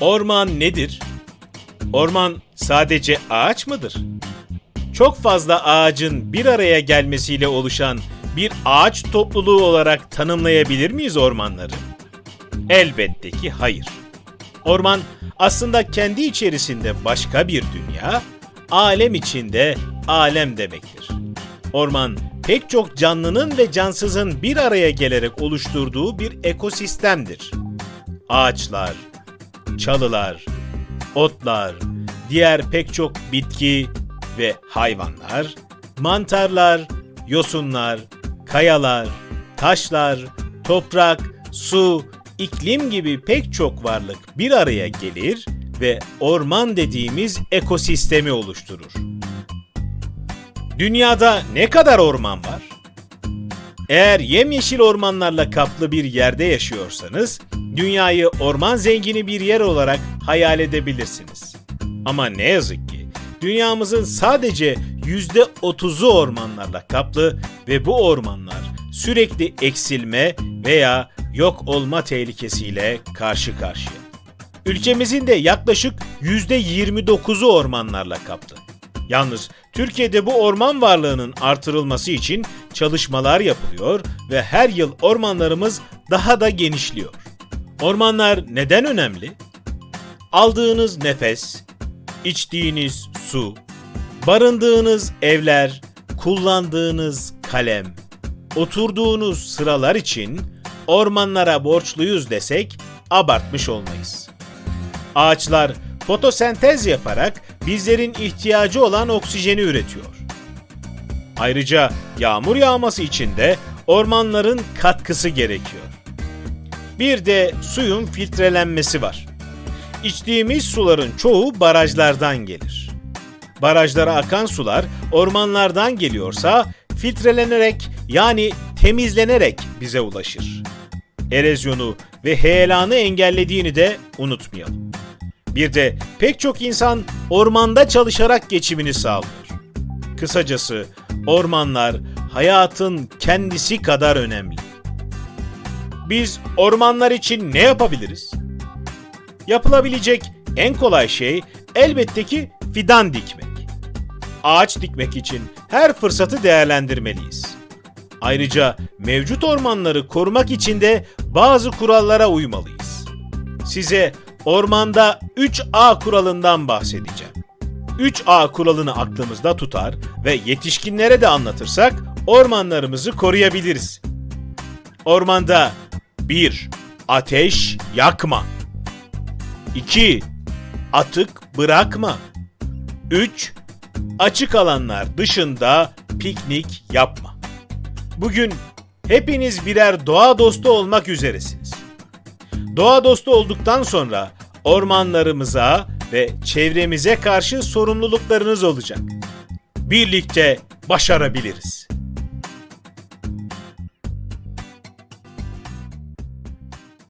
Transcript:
Orman nedir? Orman sadece ağaç mıdır? Çok fazla ağacın bir araya gelmesiyle oluşan bir ağaç topluluğu olarak tanımlayabilir miyiz ormanları? Elbette ki hayır. Orman aslında kendi içerisinde başka bir dünya, alem içinde alem demektir. Orman pek çok canlının ve cansızın bir araya gelerek oluşturduğu bir ekosistemdir. Ağaçlar, çalılar, otlar, diğer pek çok bitki ve hayvanlar, mantarlar, yosunlar, kayalar, taşlar, toprak, su, iklim gibi pek çok varlık bir araya gelir ve orman dediğimiz ekosistemi oluşturur. Dünyada ne kadar orman var? Eğer yemyeşil ormanlarla kaplı bir yerde yaşıyorsanız, dünyayı orman zengini bir yer olarak hayal edebilirsiniz. Ama ne yazık ki dünyamızın sadece %30'u ormanlarla kaplı ve bu ormanlar sürekli eksilme veya yok olma tehlikesiyle karşı karşıya. Ülkemizin de yaklaşık %29'u ormanlarla kaplı. Yalnız Türkiye'de bu orman varlığının artırılması için çalışmalar yapılıyor ve her yıl ormanlarımız daha da genişliyor. Ormanlar neden önemli? Aldığınız nefes, içtiğiniz su, barındığınız evler, kullandığınız kalem, oturduğunuz sıralar için ormanlara borçluyuz desek abartmış olmayız. Ağaçlar fotosentez yaparak bizlerin ihtiyacı olan oksijeni üretiyor. Ayrıca yağmur yağması için de ormanların katkısı gerekiyor. Bir de suyun filtrelenmesi var. İçtiğimiz suların çoğu barajlardan gelir. Barajlara akan sular ormanlardan geliyorsa filtrelenerek yani temizlenerek bize ulaşır. Erozyonu ve heyelanı engellediğini de unutmayalım. Bir de pek çok insan ormanda çalışarak geçimini sağlıyor. Kısacası ormanlar hayatın kendisi kadar önemli. Biz ormanlar için ne yapabiliriz? Yapılabilecek en kolay şey elbette ki fidan dikmek. Ağaç dikmek için her fırsatı değerlendirmeliyiz. Ayrıca mevcut ormanları korumak için de bazı kurallara uymalıyız. Size ormanda 3A kuralından bahsedeceğim. 3A kuralını aklımızda tutar ve yetişkinlere de anlatırsak ormanlarımızı koruyabiliriz. Ormanda 1. Ateş yakma. 2. Atık bırakma. 3. Açık alanlar dışında piknik yapma. Bugün hepiniz birer doğa dostu olmak üzeresiniz. Doğa dostu olduktan sonra ormanlarımıza ve çevremize karşı sorumluluklarınız olacak. Birlikte başarabiliriz.